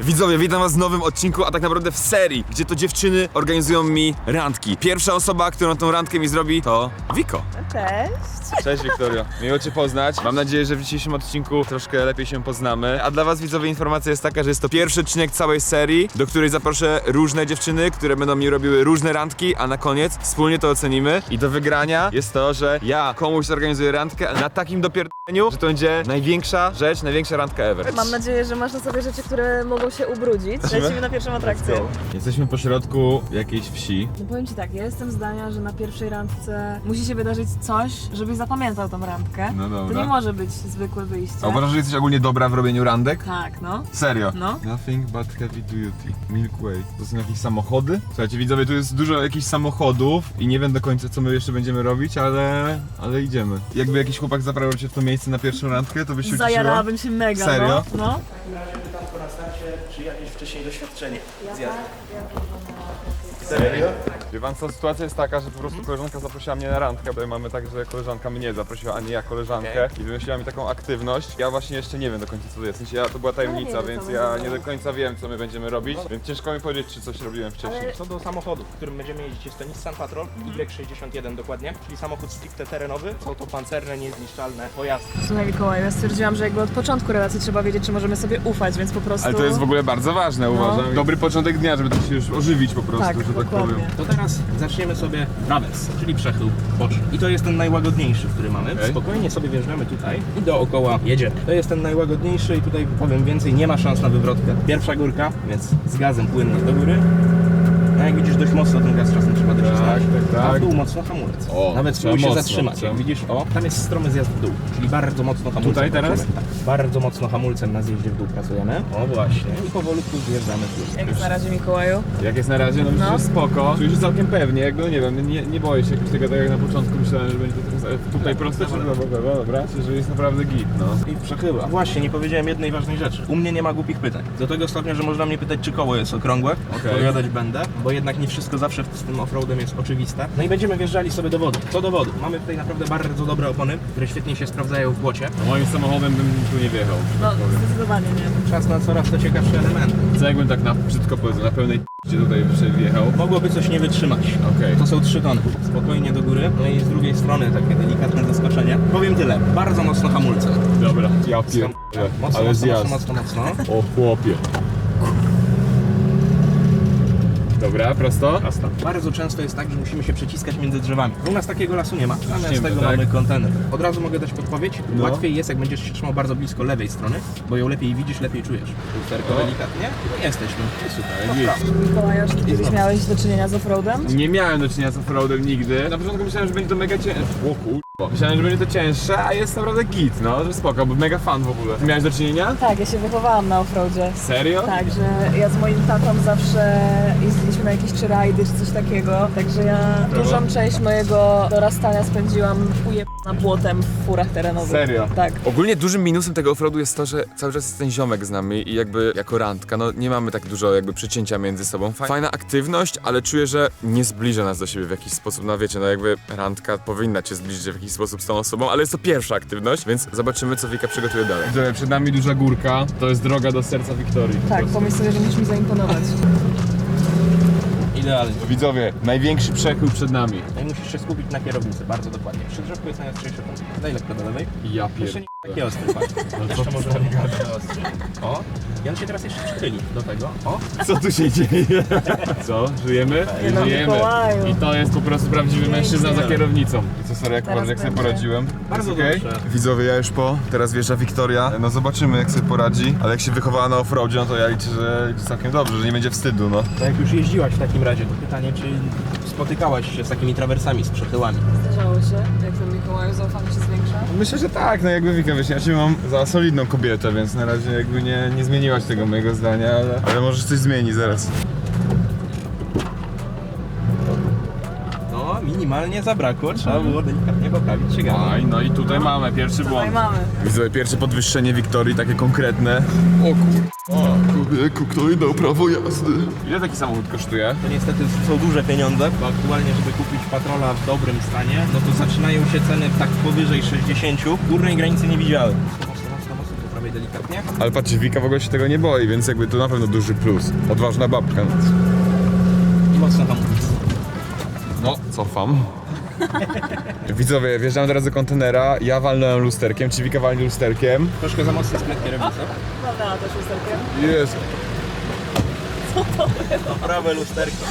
Widzowie, witam was w nowym odcinku, a tak naprawdę w serii, gdzie to dziewczyny organizują mi randki. Pierwsza osoba, którą tą randkę mi zrobi, to Wiko. Cześć. Cześć Wiktorio, miło cię poznać. Mam nadzieję, że w dzisiejszym odcinku troszkę lepiej się poznamy. A dla was widzowie informacja jest taka, że jest to pierwszy odcinek całej serii, do której zaproszę różne dziewczyny, które będą mi robiły różne randki, a na koniec wspólnie to ocenimy. I do wygrania jest to, że ja komuś zorganizuję randkę na takim dopierdoleniu, że to będzie największa rzecz, największa randka ever. Mam nadzieję, że masz na sobie rzeczy, które mogą się ubrudzić. Lecimy? Lecimy na pierwszą atrakcję. Jesteśmy po środku jakiejś wsi. No powiem ci tak, ja jestem zdania, że na pierwszej randce musi się wydarzyć coś, żebyś zapamiętał tą randkę. No dobra. To nie może być zwykłe wyjście. A uważasz, że jesteś ogólnie dobra w robieniu randek? Tak, no. Serio? No. Nothing but heavy duty. Milk Way. To są jakieś samochody? Słuchajcie, widzowie, tu jest dużo jakichś samochodów i nie wiem do końca, co my jeszcze będziemy robić, ale... ale idziemy. Jakby jakiś chłopak zabrał cię w to miejsce na pierwszą randkę, to byś się ucieszyła? Zajarałabym się mega, Serio? no. no. Czy jakieś wcześniej doświadczenie zjazdu? Serio? Wie pan co, sytuacja jest taka, że po prostu koleżanka zaprosiła mnie na randkę, bo mamy tak, że koleżanka mnie zaprosiła, a nie ja koleżankę i wymyśliła mi taką aktywność. Ja właśnie jeszcze nie wiem do końca co to jest, w sensie ja, to była tajemnica, No więc ja nie do końca wiem co my będziemy robić, więc ciężko mi powiedzieć czy coś robiłem wcześniej. Co do samochodu, w którym będziemy jeździć, jest to Nissan Patrol Y61 dokładnie, czyli samochód stricte terenowy. Są to pancerne, niezniszczalne pojazdy. Słuchaj Mikołaj, ja stwierdziłam, że jakby od początku relacji trzeba wiedzieć, czy możemy sobie ufać, więc po prostu... Ale to jest w ogóle bardzo ważne, uważam. Dobry początek dnia, żeby to się już ożywić po prostu, Tak, że tak dokładnie. powiem. Teraz zaczniemy sobie trawers, czyli przechył boczny. I to jest ten najłagodniejszy, który mamy. Okej. Spokojnie sobie wjeżdżamy tutaj i dookoła jedziemy. To jest ten najłagodniejszy i tutaj powiem więcej, nie ma szans na wywrotkę. Pierwsza górka, więc z gazem płynnie do góry. No jak widzisz, dość mocno ten gaz czasem trzeba docisnąć. tak, A tak. w dół mocno hamulec. O, Nawet trzeba spróbuj się mocno, zatrzymać. trzeba- Jak widzisz, o, tam jest stromy zjazd w dół, czyli bardzo mocno hamulcem. Tutaj teraz? pracujemy. Tak, bardzo mocno hamulcem na zjeździe w dół pracujemy. O właśnie. I powolutku zjeżdżamy w dół. Jak jest na razie Mikołaju? Jak jest na razie, no myślę, No. że spoko. Czuję się całkiem pewnie, jakby, no nie wiem, nie, nie boję się jakoś tego, tak jak na początku myślałem, że będzie to ale tutaj proste, czy lewo, lewo, dobra? Że jest naprawdę git, no. I przechyły. A właśnie, nie powiedziałem jednej ważnej rzeczy. U mnie nie ma głupich pytań. Do tego stopnia, że można mnie pytać, czy koło jest okrągłe. Odpowiadać będę, bo jednak nie wszystko zawsze z tym offroadem jest oczywiste. No i będziemy wjeżdżali sobie do wody. Co do wody. Mamy tutaj naprawdę bardzo dobre opony, które świetnie się sprawdzają w błocie. No moim samochodem bym tu nie wjechał. No, zdecydowanie nie. Czas na coraz to ciekawsze elementy. Co jakbym tak na brzydko powiedział, na pełnej gdzie tutaj wjechał? Mogłoby coś nie wytrzymać. Okej. To są trzy tony. Spokojnie do góry. No i z drugiej strony takie delikatne zaskoczenie. Powiem tyle. Bardzo mocno hamulce. Dobra, ja pier... Mocno, ale mocno, zjazd. mocno, mocno, mocno. O chłopie. Dobra, prosto? Prosto. Bardzo często jest tak, że musimy się przeciskać między drzewami. U nas takiego lasu nie ma, zamiast Śniemy, tego tak? mamy kontener. Od razu mogę dać podpowiedź. No. Łatwiej jest, jak będziesz się trzymał bardzo blisko lewej strony, bo ją lepiej widzisz, lepiej czujesz. Lusterko delikatnie. No jesteśmy. I super. Dobra. Mikołaju, czy kiedyś miałeś do czynienia z offroadem? Nie miałem do czynienia z offroadem nigdy. Na początku myślałem, że będzie to mega cięższe. O kurwa. Myślałem, że będzie to cięższe, a jest naprawdę git, no, że spoko, bo mega fan w ogóle. Ty miałeś do czynienia? Tak, ja się wychowałam na offroadzie. Serio? Tak, że ja z moim tatą zawsze jeździliśmy na jakieś czy rajdy czy coś takiego, także ja dużą część mojego dorastania spędziłam ujebana błotem w furach terenowych. Serio? Tak. Ogólnie dużym minusem tego offroadu jest to, że cały czas jest ten ziomek z nami i jakby jako randka, no nie mamy tak dużo jakby przecięcia między sobą. Fa- Fajna aktywność, ale czuję, że nie zbliża nas do siebie w jakiś sposób. No wiecie, no jakby randka powinna cię zbliżyć w jakiś sposób z tą osobą, ale jest to pierwsza aktywność, więc zobaczymy, co Wika przygotuje dalej. Przed nami duża górka, to jest droga do serca Wiktorii. Tak, pomyśl sobie, że musisz mi zaimponować. Idealnie. Widzowie, największy przechył przed nami. No musisz się skupić na kierownicy, bardzo dokładnie. Przy drzewku jest najostrzejszy punkt. Daj lekko do lewej. Ja Jeszcze pier... nie taki ostry, patrz. Jeszcze może trochę ostry. O. I on się teraz jeszcze przychyli do tego. O. Co tu się dzieje? Co? Żyjemy? no, Żyjemy. Mikołaju. I to jest po prostu prawdziwy mężczyzna za kierownicą. I co, sorry, jak, Teraz jak sobie będzie. poradziłem? Bardzo Jest okej? dobrze. Widzowie, ja już po, teraz wjeżdża Wiktoria. No zobaczymy, jak sobie poradzi. Ale jak się wychowała na offroadzie, no to ja liczę, że całkiem dobrze, że nie będzie wstydu, no. To jak już jeździłaś w takim razie, to pytanie, czy spotykałaś się z takimi trawersami, z przechyłami? Zdarzało się, jak ten Mikołaju zaufanie się zwiększa? Myślę, że tak, no jakby Wika, wiesz, ja się mam za solidną kobietę, więc na razie jakby nie, nie zmieniłaś tego mojego zdania, ale, ale może coś zmieni zaraz. No, minimalnie zabrakło, trzeba było delikatnie poprawić się Aj, no i tutaj mamy pierwszy Tutaj mamy. Widzowie, pierwsze podwyższenie Wiktorii, takie konkretne. O kur... Człowieku, kto jej dał prawo jazdy? Ile taki samochód kosztuje? To niestety są duże pieniądze, bo aktualnie, żeby kupić patrola w dobrym stanie, no to zaczynają się ceny tak powyżej 60. Górnej granicy nie widziałem. Mocno, mocno, mocno, delikatnie. Ale patrzcie, Wika w ogóle się tego nie boi, więc jakby to na pewno duży plus. Odważna babka. Cofam. Widzowie, wjeżdżam teraz do kontenera, ja walnąłem lusterkiem, czy Wika walnie lusterkiem. Troszkę za mocny spryt kierownica. Prawda, też lusterkiem. Jest. Prawe lusterko.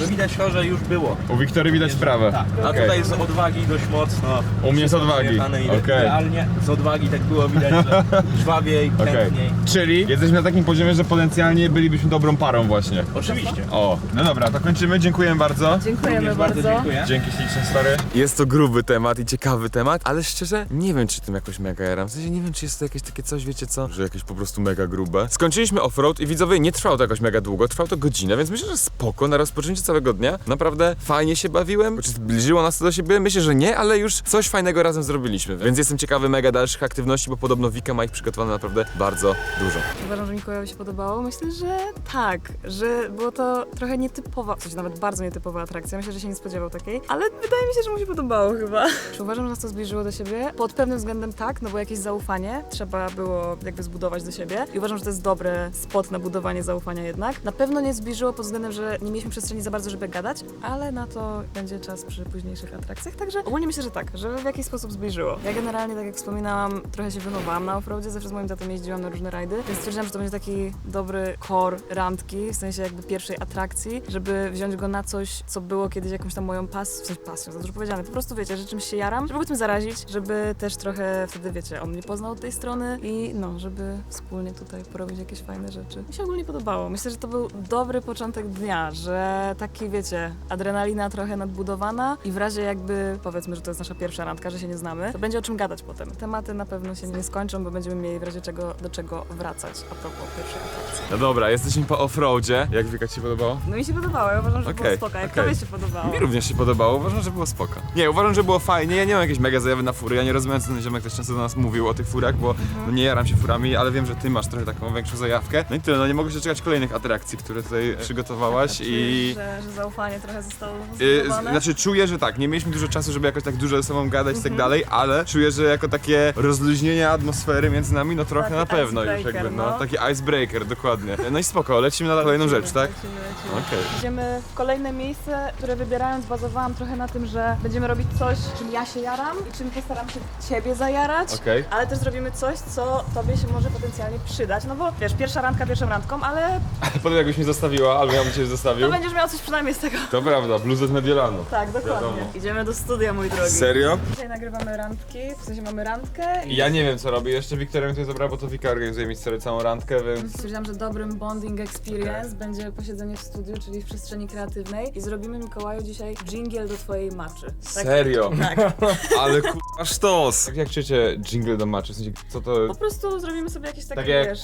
No widać to, że już było. U Wiktorii widać prawe. Tak. A Okej. tutaj z odwagi dość mocno. U mnie z odwagi. Jechane i Okej. Idealnie z odwagi tak było widać, że żwawiej, Okej. chętniej. Czyli jesteśmy na takim poziomie, że potencjalnie bylibyśmy dobrą parą właśnie. Oczywiście. O, no dobra, to kończymy. Dziękuję bardzo. Dziękujemy Również bardzo bardzo. dziękuję. Dzięki śliczne, stary. Jest to gruby temat i ciekawy temat, ale szczerze nie wiem, czy tym jakoś mega jaram. W sensie nie wiem, czy jest to jakieś takie coś, wiecie co, że jakieś po prostu mega grube. Skończyliśmy offroad i widzowie, nie trwało to jakoś mega długo, trwało to godzinę, więc myślę, że spoko na rozpoczęcie całego dnia. Naprawdę fajnie się bawiłem. Czy zbliżyło nas to do siebie? Myślę, że nie, ale już coś fajnego razem zrobiliśmy. Więc jestem ciekawy mega dalszych aktywności, bo podobno Wika ma ich przygotowane naprawdę bardzo dużo. Uważam, że Mikołajowi się podobało. Myślę, że tak, że było to trochę nietypowa, sensie nawet bardzo nietypowa atrakcja. Myślę, że się nie spodziewał takiej, ale wydaje mi się, że mu się podobało chyba. Czy uważam, że nas to zbliżyło do siebie? Pod pewnym względem tak, no bo jakieś zaufanie trzeba było jakby zbudować do siebie i uważam, że to jest dobry spot na budowanie zaufania jednak. Na pewno nie zbliżyło pod względem, że nie mieliśmy przestrzeni za bardzo, żeby gadać, ale na to będzie czas przy późniejszych atrakcjach, także ogólnie myślę, że tak, że w jakiś sposób zbliżyło. Ja generalnie, tak jak wspominałam, trochę się wymowałam na offroadzie, zawsze z moim tatą jeździłam na różne rajdy, więc stwierdziłam, że to będzie taki dobry core randki, w sensie jakby pierwszej atrakcji, żeby wziąć go na coś, co było kiedyś jakąś tam moją pas, w sensie pasją, za dużo powiedziane, po prostu wiecie, że czymś się jaram, żeby go tym zarazić, żeby też trochę wtedy, wiecie, on mnie poznał od tej strony i no, żeby wspólnie tutaj porobić jakieś fajne rzeczy. Mi się ogólnie podobało. Myślę, że to był dobry początek dnia, że taki, wiecie, adrenalina trochę nadbudowana i w razie jakby, powiedzmy, że to jest nasza pierwsza randka, że się nie znamy, to będzie o czym gadać potem. Tematy na pewno się nie skończą, bo będziemy mieli w razie czego do czego wracać a propos pierwszej atrakcji. No dobra, jesteśmy po offroadzie. Jak Wika ci się podobało? No mi się podobało, ja uważam, że było Okej, spoko. Jak okej. tobie się podobało? Mi również się podobało, uważam, że było spoko. Nie, uważam, że było fajnie. Ja nie mam jakiejś mega zajawy na fury. Ja nie rozumiem, co ten ziomek też często do nas mówił o tych furach, bo no nie jaram się furami, ale wiem, że ty masz trochę taką większą zajawkę. No i tyle, no nie mogę się czekać kolejnych atrakcji, które tutaj przygotowałaś i... Że, że zaufanie trochę zostało Yy, zbudowane? znaczy czuję, że tak, nie mieliśmy dużo czasu, żeby jakoś tak dużo ze sobą gadać i tak dalej, ale czuję, że jako takie rozluźnienie atmosfery między nami, no trochę Taki na pewno już icebreaker, jakby, no. no. Taki icebreaker, dokładnie. No i spoko, lecimy na kolejną rzecz, tak? Lecimy, lecimy. Okej. Idziemy w kolejne miejsce, które wybierając bazowałam trochę na tym, że będziemy robić coś, czym ja się jaram i czym postaram się ciebie zajarać. Okej. Ale też zrobimy coś, co tobie się może potencjalnie przydać. No bo wiesz, pierwsza randka pierwszą randką, ale Potem jakbyś mnie zostawiła, albo ja bym cię zostawił. to będziesz miał coś przynajmniej z tego. To prawda, bluzę z Mediolanu. Tak, dokładnie. Wiadomo. Idziemy do studia, mój drogi. Serio? Dzisiaj nagrywamy randki, w sensie mamy randkę i Ja nie wiem co robię, jeszcze Wiktoria mnie tutaj zabrała, bo to Wika organizuje mi stary całą randkę, więc... Stwierdziłam, że dobrym bonding experience będzie posiedzenie w studiu, czyli w przestrzeni kreatywnej i zrobimy Mikołaju dzisiaj jingle do twojej maczy. Tak? Serio? Tak. Ale kurwa sztos! Jak, jak czujecie jingle do matchu? W sensie, co to... Po prostu zrobimy sobie jakieś takie, Tak jak... wiesz...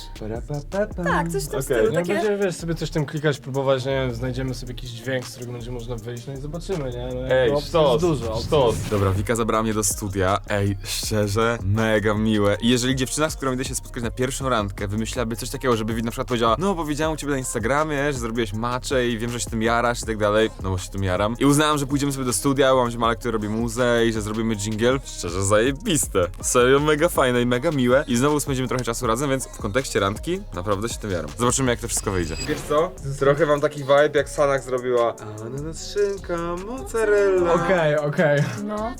Tak, coś w tym Okej. stylu. No Takie... będzie, wiesz, sobie coś tam klikać, próbować, nie wiem, znajdziemy sobie jakiś dźwięk, z którego będzie można wyjść, no i zobaczymy, nie? No, Ej, opcji sztos, jest dużo. opcji sztos. Dobra, Wika zabrała mnie do studia. Ej, szczerze, mega miłe. I jeżeli dziewczyna, z którą idę się spotkać na pierwszą randkę, wymyślałaby coś takiego, żeby na przykład powiedziała, no bo widziałam u ciebie na Instagramie, że zrobiłeś macze i wiem, że się tym jarasz i tak dalej, no bo się tym jaram. I uznałam, że pójdziemy sobie do studia, mam ziomala, który robi muzę i że zrobimy jingle. Szczerze, zajebiste. Serio, mega fajne i mega miłe. I znowu spędzimy trochę czasu razem, więc w kontekście randki naprawdę się tym jaram. Zobaczymy, jak to wszystko wyjdzie. Wiesz co? Trochę mam taki vibe, jak Sanak zrobiła ananas, szynka, mozzarella. Okej, okej. No.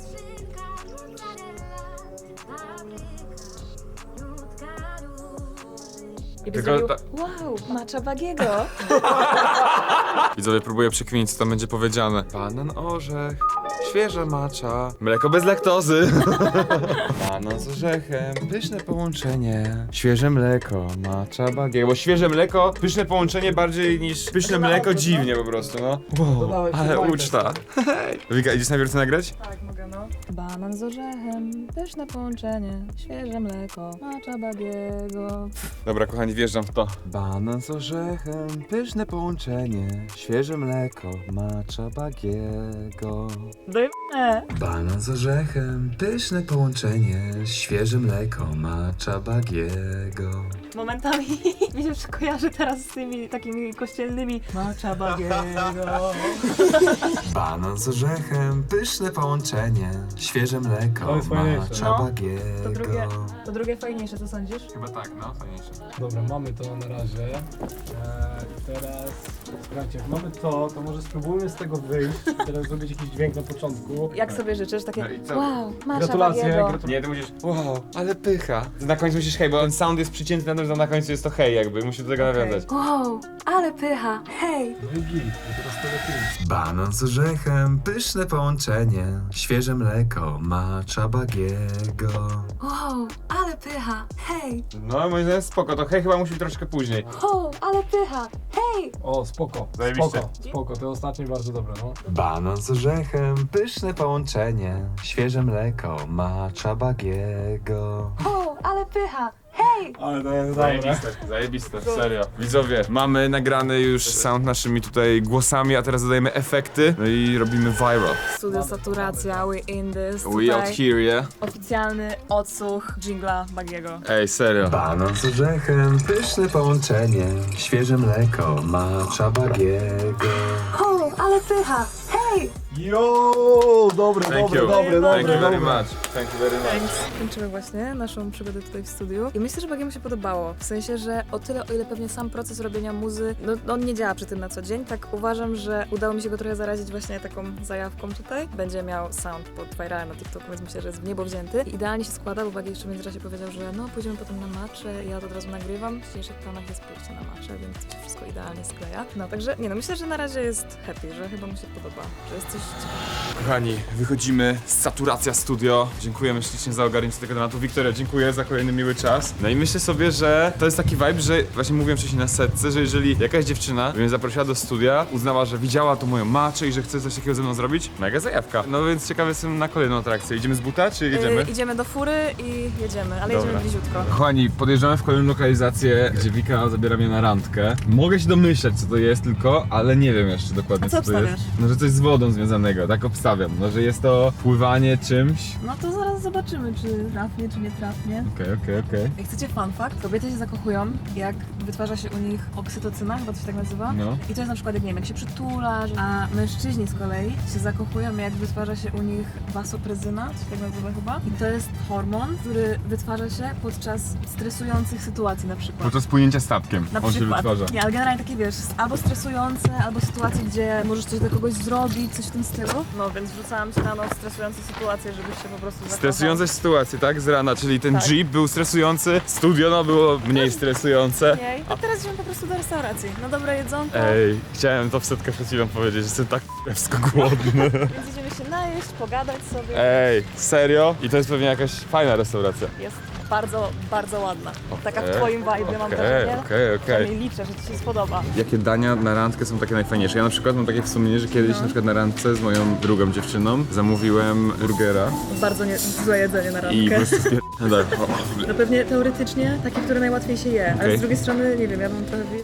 I by Tylko zrobił, ta- wow, macza bagiego. Widzowie, próbuję przekminić, co tam będzie powiedziane. Banan, orzech, świeża macza, mleko bez laktozy. Banan z orzechem, pyszne połączenie, świeże mleko, macza, bagiego. Bo świeże mleko, pyszne połączenie bardziej niż pyszne mleko dziwnie po prostu, no. Wow, ale uczta. Wika, idziesz najpierw to nagrać? tak, no. Banan z orzechem, pyszne połączenie, świeże mleko, macza bagiego. Dobra, kochani, wjeżdżam w to. Banan z orzechem, pyszne połączenie, świeże mleko, macza, bagiego. Dojmę. Banan z orzechem, pyszne połączenie, świeże mleko, macza bagiego. Momentami mi się kojarzy teraz z tymi takimi kościelnymi macza bagiego. Banan z orzechem, pyszne połączenie, świeże mleko, To jest fajniejsze. macza No, bagiego. To drugie. To drugie fajniejsze, co sądzisz? Chyba tak, no, fajniejsze. Dobra, mamy to na razie. Eee, I teraz, słuchajcie, jak mamy to, to może spróbujmy z tego wyjść. Teraz zrobić jakiś dźwięk na początku. Jak sobie życzysz, takie No i co? wow, Masza Gratulacje, Bagiego. gratulacje. Nie, ty musisz, wow, ale pycha. Na końcu musisz hej, bo ten sound jest przycięty na to, że na końcu jest to hej jakby, musisz do tego nawiązać. Wow, ale pycha, hej! No i git, i teraz to lepiej. Banan z orzechem, pyszne połączenie, świeże mleko, macza bagiego. Wow, ale pycha, hej! No, moim zdaniem spoko, to hej chyba musi być troszkę później. Wow, ale pycha, hej! O, spoko, Zajebiście. spoko, spoko, to ostatnie bardzo dobre, no. Banan z orzechem, pyszne połączenie, świeże mleko, macza bagiego. Wow, ale pycha, hej! Ale to jest Zajebiste, zajebiste, serio. Widzowie, mamy nagrany już sound naszymi tutaj głosami, a teraz dodajemy efekty, no i robimy viral. Studio Saturacja, we in this. We Tutaj out here, yeah? Oficjalny odsłuch jingla Bagiego. Ej, serio. Banan z orzechem, pyszne połączenie, świeże mleko, macza bagiego. Wow, ale pycha, hej! Yo, dobre, Thank dobre, you. dobre, Thank dobre, you very dobre. much. Thank you very much. Thanks. Kończymy właśnie naszą przygodę tutaj w studiu i myślę, że Bagiemu się podobało. W sensie, że o tyle, o ile pewnie sam proces robienia muzy, no on nie działa przy tym na co dzień, tak uważam, że udało mi się go trochę zarazić właśnie taką zajawką tutaj. Będzie miał sound pod viralem na TikToku, więc myślę, że jest w niebo wzięty. I idealnie się składa, bo Bagi jeszcze w międzyczasie powiedział, że no pójdziemy potem na macze, ja to od razu nagrywam. W dzisiejszych planach jest pójście na macze, więc to się wszystko idealnie skleja. No także, nie no, myślę, że na razie jest happy, że chyba mu się podoba, że jest coś. Kochani, wychodzimy z Saturacja Studio. Dziękujemy ślicznie za ogarnięcie tego tematu. Wiktoria, dziękuję za kolejny miły czas. No i myślę sobie, że to jest taki vibe, że właśnie mówiłem wcześniej na setce, że jeżeli jakaś dziewczyna mnie zaprosiła do studia, uznała, że widziała tu moją maczę i że chce coś takiego ze mną zrobić, mega zajawka. No więc ciekawy jestem na kolejną atrakcję. Idziemy z buta, czy jedziemy? Yy, idziemy do fury i jedziemy, ale Dobra. jedziemy bliziutko. Kochani, podjeżdżamy w kolejną lokalizację, gdzie Wika zabiera mnie na randkę. Mogę się domyśleć, co to jest tylko, ale nie wiem jeszcze dokładnie, A co co, to jest. obstawiasz? No, że coś z wodą związanego, tak obstawiam. No, że jest to pływanie czymś. No to zaraz zobaczymy, czy trafnie, czy nie trafnie. Okej, okej, okej. Jak chcecie fun fact, kobiety się zakochują, jak wytwarza się u nich oksytocyna, chyba to się tak nazywa. No. I to jest na przykład, jak nie wiem, jak się przytulasz, a mężczyźni z kolei się zakochują, jak wytwarza się u nich wasoprezyna, to się tak nazywa chyba. I to jest hormon, który wytwarza się podczas stresujących sytuacji na przykład. Podczas płynięcia statkiem Na on się przykład. wytwarza. Nie, ale generalnie takie wiesz, albo stresujące, albo sytuacje, gdzie możesz coś dla kogoś zrobić, coś w tym stylu. No więc wrzucałam się na noc stresujące sytuacje, żebyś się po prostu zakochał. Stresujące sytuacje, tak? Z rana, czyli ten Tak. jeep był stresujący, studio no było mniej stresujące. A teraz idziemy po prostu do restauracji. Na dobre jedzonko, Ej, chciałem to w setkę przed chwilą powiedzieć, że jestem tak k***ewsko głodny. więc idziemy się najeść, pogadać sobie. Ej, serio? I to jest pewnie jakaś fajna restauracja. Jest bardzo, bardzo ładna. Taka w twoim vibe, mam wrażenie. okej, okej. Przynajmniej liczę, że ci się spodoba. Jakie dania na randkę są takie najfajniejsze? Ja na przykład mam takie wspomnienie, że kiedyś No. na przykład na randce z moją drugą dziewczyną zamówiłem burgera Bardzo nie, złe jedzenie na i po randkę. prostu spier... No tak, No pewnie teoretycznie takie, które najłatwiej się je, ale Okej. z drugiej strony, nie wiem, ja mam trochę wy...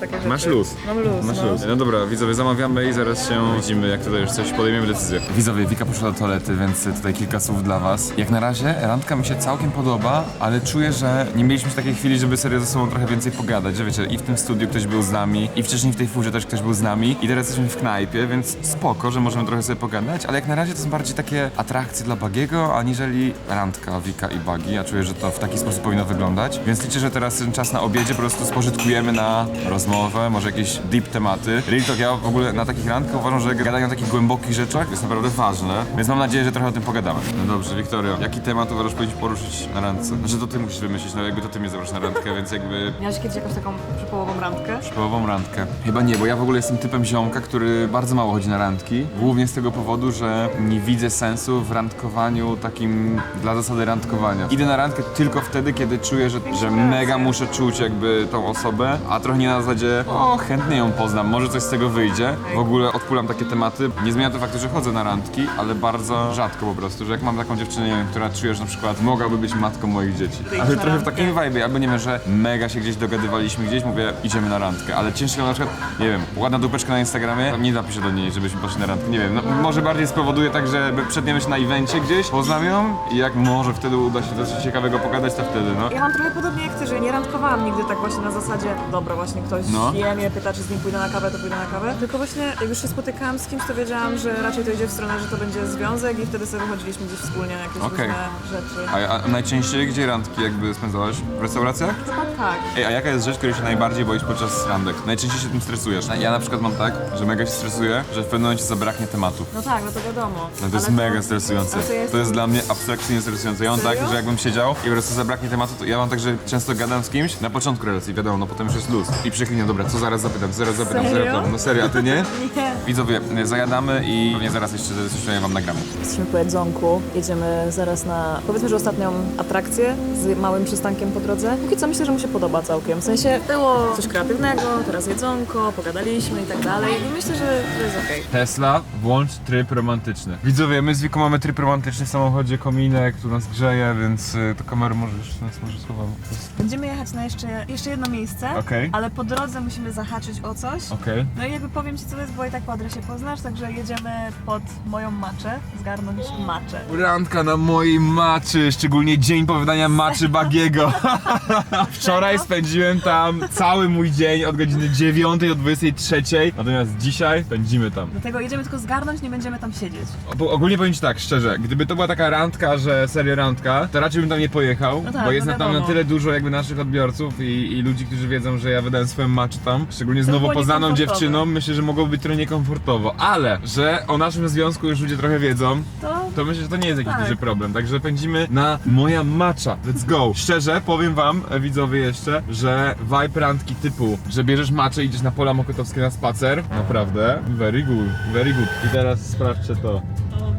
takie rzeczy. Masz luz. Mam luz, Masz no. luz. No dobra, widzowie, zamawiamy i zaraz się widzimy, jak tutaj już coś podejmiemy decyzję. Widzowie, Wika poszła do toalety, więc tutaj kilka słów dla was. Jak na razie randka mi się całkiem podoba, ale czuję, że nie mieliśmy takiej chwili, żeby serio ze sobą trochę więcej pogadać, że wiecie, i w tym studiu ktoś był z nami, i wcześniej w tej furze też ktoś był z nami, i teraz jesteśmy w knajpie, więc spoko, że możemy trochę sobie pogadać, ale jak na razie to są bardziej takie atrakcje dla Bagiego, aniżeli randka Wika i Bagi. Ja czuję, że to w taki sposób powinno wyglądać, więc liczę, że teraz ten czas na obiedzie po prostu spożytkujemy na rozmowę, może jakieś deep tematy. Real talk, ja w ogóle na takich randkach uważam, że gadanie o takich głębokich rzeczach jest naprawdę ważne, więc mam nadzieję, że trochę o tym pogadamy. No dobrze, Wiktorio, jaki temat uważasz powinniśmy poruszyć na randce? Znaczy to ty musisz wymyślić, no jakby to ty mnie zabrasz na randkę, więc jakby Miałeś kiedyś jakąś taką przypołową randkę? Połową randkę. Chyba nie, bo ja w ogóle jestem typem ziomka, który bardzo mało chodzi na randki. Głównie z tego powodu, że nie widzę sensu w randkowaniu takim dla zasady randkowania. Idę na randkę tylko wtedy, kiedy czuję, że, że mega muszę czuć jakby tą osobę, a trochę nie na zasadzie o, chętnie ją poznam, może coś z tego wyjdzie. W ogóle odpulam takie tematy. Nie zmienia to faktu, że chodzę na randki, ale bardzo rzadko po prostu, że jak mam taką dziewczynę, nie wiem, która czuje, że na przykład mogłaby być matką moich dzieci. Ale trochę w takim vibe, albo nie wiem, że mega się gdzieś dogadywaliśmy gdzieś, mówię, idziemy na randkę, ale ciężko na przykład, nie wiem, ładna dupeczka na Instagramie, nie napiszę do niej, żebyśmy poszli na randkę, nie wiem, no, może bardziej spowoduje tak, że przedniemy się na evencie gdzieś, poznam ją i jak może wtedy uda się coś ciekawego pogadać, to wtedy, no. Ja mam trochę podobnie jak ty, że nie randkowałam nigdy tak właśnie na zasadzie dobra, właśnie ktoś No. je mnie, pyta, czy z nim pójdę na kawę, to pójdę na kawę. Tylko właśnie jak już się spotykałam z kimś, to wiedziałam, że raczej to idzie w stronę, że to będzie związek i wtedy sobie wychodziliśmy gdzieś wspólnie na jakieś Okej. różne rzeczy. A, a najczęściej gdzie randki jakby spędzałaś? W restauracjach? Chyba tak. Ej, a jaka jest rzecz, której się najbardziej boisz podczas randek? Najczęściej się tym stresujesz. Ja na przykład mam tak, że mega się stresuję, że w pewnym momencie zabraknie tematu. No tak, no to wiadomo. No to jest Ale mega stresujące. to jest- To jest dla mnie abstrakcyjnie stresujące. Ja mam tak, Serio? że jakbym siedział i po prostu zabraknie tematu, to ja mam tak, że często gadam z kimś na początku relacji, wiadomo, no potem już jest luz. I przeklinam, dobra, co zaraz zapytam, zaraz zapytam, Serio? zaraz zapytam. No serio, a ty nie? Nie. Widzowie, zajadamy i pewnie zaraz jeszcze coś wam nagramy. Jesteśmy po jedzonku, jedziemy zaraz na, powiedzmy, że ostatnią atrakcję z małym przystankiem po drodze. Póki co myślę, że mu się podoba całkiem. W sensie było coś kreatywnego, teraz jedzonko, pogadaliśmy i tak dalej. I myślę, że to jest okej. Tesla, włącz tryb romantyczny. Widzowie, my z Wiką mamy tryb romantyczny w samochodzie, kominek, tu nas grzeje, więc y, to kamerę możesz nas może schowamy. Będziemy jechać na jeszcze, jeszcze jedno miejsce, Okej. ale po drodze musimy zahaczyć o coś. Okej. No i jakby powiem Ci co to jest, bo i tak po adresie poznasz, także jedziemy pod moją maczę, zgarnąć maczę. Randka na mojej maczy, szczególnie dzień po wydania maczy Bagiego. Wczoraj spędziłem tam cały mój dzień od godziny 9 do 23, natomiast dzisiaj spędzimy tam. Dlatego jedziemy tylko zgarnąć, nie będziemy tam siedzieć. Bo ogólnie powiem ci tak, szczerze, gdyby to była taka randka, że serio randka, to raczej bym tam nie pojechał, No tak, bo jest no na tam na wiadomo. tyle dużo jakby naszych odbiorców i, i ludzi, którzy wiedzą, że ja wydałem swoją macz tam, szczególnie z To nowo było poznaną niekomfortowe. dziewczyną, myślę, że mogłoby być trochę niekomfortowo, ale, że o naszym związku już ludzie trochę wiedzą, To to myślę, że to nie jest jakiś Tak. duży problem, także pędzimy na moja macza. Let's go! Szczerze, powiem wam, e, widzowie jeszcze, że vibe randki typu, że bierzesz maczę i idziesz na pola mokotowskie na spacer, naprawdę, very good, very good. I teraz sprawdźcie to. O,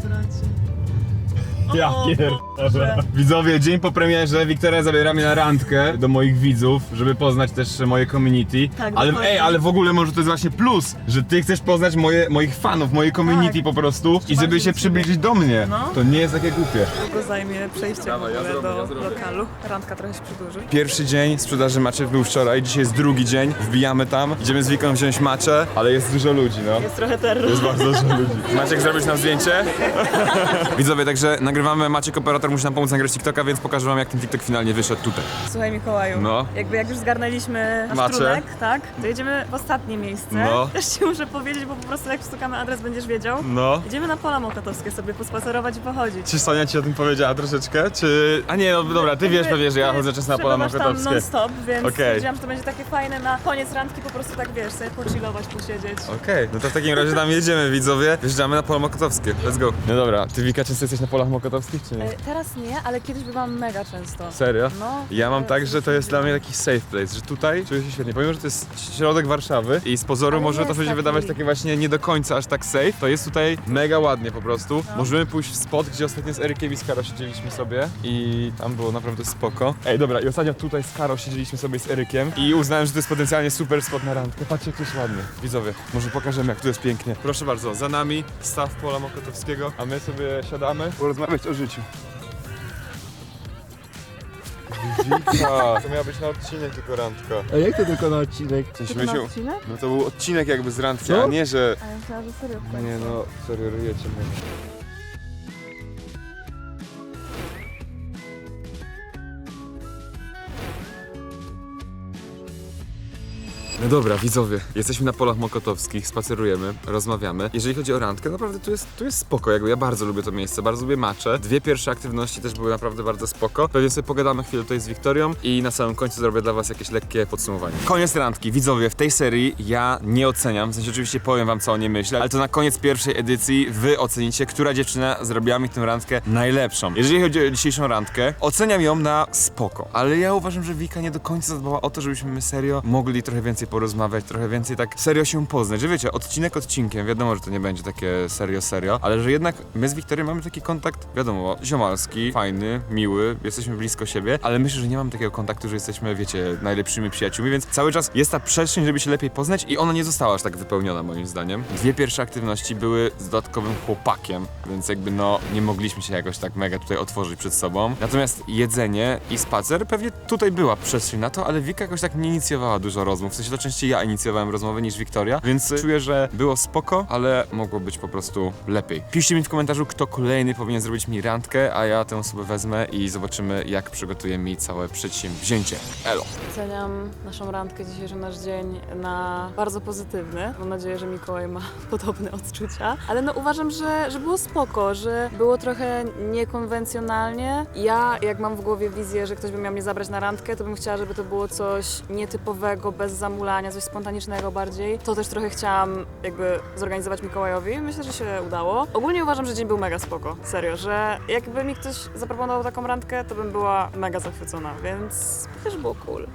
bracie. Ja pierdolę. Widzowie, dzień po premierze Wiktoria zabiera mnie na randkę do moich widzów, żeby poznać też moje community. Tak, ale dokładnie. ej, ale w ogóle może to jest właśnie plus, że ty chcesz poznać moje, moich fanów, moje community Tak. po prostu i żeby się przybliżyć do mnie. No. To nie jest takie głupie. Długo zajmie przejście Dawaj, w ja ogóle zrobię, do ja zrobię. lokalu. Randka trochę się przedłuży. Pierwszy dzień sprzedaży maczy był wczoraj, dzisiaj jest drugi dzień, wbijamy tam, idziemy z Wiką wziąć maczę, ale jest dużo ludzi, no. Jest trochę terror. Jest bardzo dużo ludzi. Maciek, zrobić nam zdjęcie? Widzowie, także nagrywamy, Maciek operator musi nam pomóc nagrać TikToka, więc pokażę wam jak ten TikTok finalnie wyszedł tutaj. Słuchaj Mikołaju, No. jakby jak już zgarnęliśmy nasz trunek, tak, to jedziemy w ostatnie miejsce. No. Też ci muszę powiedzieć, bo po prostu jak wstukamy adres będziesz wiedział. No. Idziemy na pola mokotowskie sobie pospacerować i pochodzić. Czy Sonia ci o tym powiedziała troszeczkę, czy... A nie, no dobra, ty wiesz pewnie, że ja chodzę często na pola Przebywasz tam mokotowskie. non stop, więc Okej. stwierdziłam, że to będzie takie fajne na koniec randki po prostu tak wiesz, sobie pochillować, posiedzieć. Okej, no to w takim razie tam jedziemy, widzowie. Wjeżdżamy na pola mokotowskie. Let's go. No dobra, ty Wika często jesteś na polach czy nie? E, Teraz nie, ale kiedyś bywałam mega często. Serio? No. Ja mam e, tak, że to jest dla mnie taki safe place, że tutaj czuję się świetnie. Pomimo, że to jest środek Warszawy i z pozoru Ale może to jest się taki- wydawać takie właśnie nie do końca aż tak safe, to jest tutaj mega ładnie po prostu. No. Możemy pójść w spot, gdzie ostatnio z Erykiem i z Karo siedzieliśmy sobie i tam było naprawdę spoko. Ej, dobra, i ostatnio tutaj z Karo siedzieliśmy sobie z Erykiem i uznałem, że to jest potencjalnie super spot na randkę. Patrzcie, jak tu jest ładnie. Widzowie, może pokażemy, jak tu jest pięknie. Proszę bardzo, za nami staw pola Mokotowskiego, a my sobie siadamy porozmawiać o życiu. Wika, to miała być na odcinek tylko randka. A jak to tylko na odcinek? Sensie Tylko na my się- odcinek? No to był odcinek jakby z randki, Co? a nie, że... A ja myślałam, że serio w końcu. Nie no, serio, ryjecie mnie. No dobra, widzowie, jesteśmy na polach mokotowskich, spacerujemy, rozmawiamy. Jeżeli chodzi o randkę, naprawdę tu jest, tu jest spoko, jakby ja bardzo lubię to miejsce, bardzo lubię macze. Dwie pierwsze aktywności też były naprawdę bardzo spoko. Pewnie sobie pogadamy chwilę tutaj z Wiktorią i na samym końcu zrobię dla was jakieś lekkie podsumowanie. Koniec randki, widzowie, w tej serii ja nie oceniam, w sensie oczywiście powiem wam co o niej myślę, ale to na koniec pierwszej edycji wy ocenicie, która dziewczyna zrobiła mi tę randkę najlepszą. Jeżeli chodzi o dzisiejszą randkę, oceniam ją na spoko, ale ja uważam, że Wika nie do końca zadbała o to, żebyśmy my serio mogli trochę więcej porozmawiać, trochę więcej tak serio się poznać, że wiecie, odcinek odcinkiem, wiadomo, że to nie będzie takie serio, serio, ale że jednak my z Wiktorią mamy taki kontakt, wiadomo, ziomalski, fajny, miły, jesteśmy blisko siebie, ale myślę, że nie mamy takiego kontaktu, że jesteśmy, wiecie, najlepszymi przyjaciółmi, więc cały czas jest ta przestrzeń, żeby się lepiej poznać i ona nie została aż tak wypełniona moim zdaniem. Dwie pierwsze aktywności były z dodatkowym chłopakiem, więc jakby no nie mogliśmy się jakoś tak mega tutaj otworzyć przed sobą. Natomiast jedzenie i spacer, pewnie tutaj była przestrzeń na to, ale Wika jakoś tak nie inicjowała dużo rozmów, w sensie to częściej ja inicjowałem rozmowę niż Wiktoria, więc czuję, że było spoko, ale mogło być po prostu lepiej. Piszcie mi w komentarzu, kto kolejny powinien zrobić mi randkę, a ja tę osobę wezmę i zobaczymy, jak przygotuje mi całe przedsięwzięcie. Elo! Oceniam naszą randkę, dzisiejszy nasz dzień na bardzo pozytywny. Mam nadzieję, że Mikołaj ma podobne odczucia. Ale no uważam, że, że było spoko, że było trochę niekonwencjonalnie. Ja, jak mam w głowie wizję, że ktoś by miał mnie zabrać na randkę, to bym chciała, żeby to było coś nietypowego, bez zamulania, coś spontanicznego bardziej. To też trochę chciałam jakby zorganizować Mikołajowi. Myślę, że się udało. Ogólnie uważam, że dzień był mega spoko. Serio, że jakby mi ktoś zaproponował taką randkę, to bym była mega zachwycona, więc że było cool.